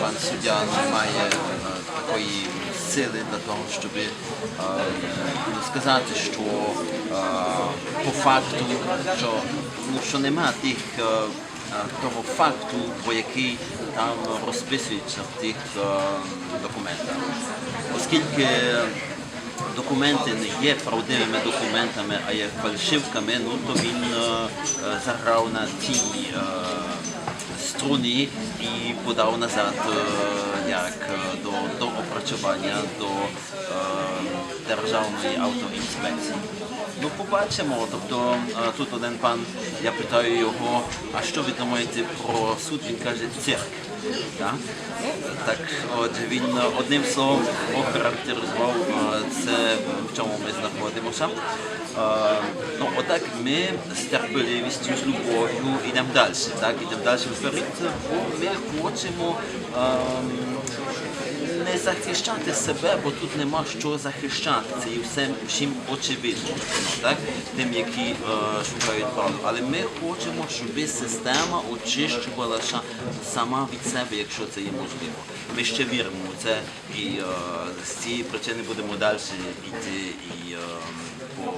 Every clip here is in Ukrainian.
пан суддя не має е, такої сили для того, щоб е, ну, сказати, що е, по факту, що, ну, нема тих. того факту, про який там розписується в тих документах. Оскільки документи не є правдивими документами, а є фальшивками, ну то він заграв на ті е, струни і подав назад е, як е, до, до опрацювання до е, державної автоінспекції. Ну, побачимо. Тобто тут один пан, я питаю його, а що ви думаєте про суд? Він каже, цирк. Так, так от він одним словом охарактеризував Е, Ну, отак ми з терпеливістю, з любов'ю йдемо далі. Так, йдемо далі вперед, бо ми хочемо ем, захищати себе, бо тут нема що захищати. Це і всім, всім очевидно, так? тим, які е, шукають правду. Але ми хочемо, щоб система очищувала сама від себе, якщо це є можливо. Ми ще віримо в це і е, з цієї причини будемо далі йти і е, по-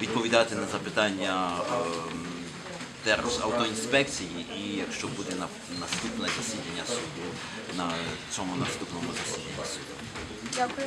відповідати на запитання. е, Державтоінспекції і якщо буде на наступне засідання суду на цьому наступному засіданні суду. Дякую.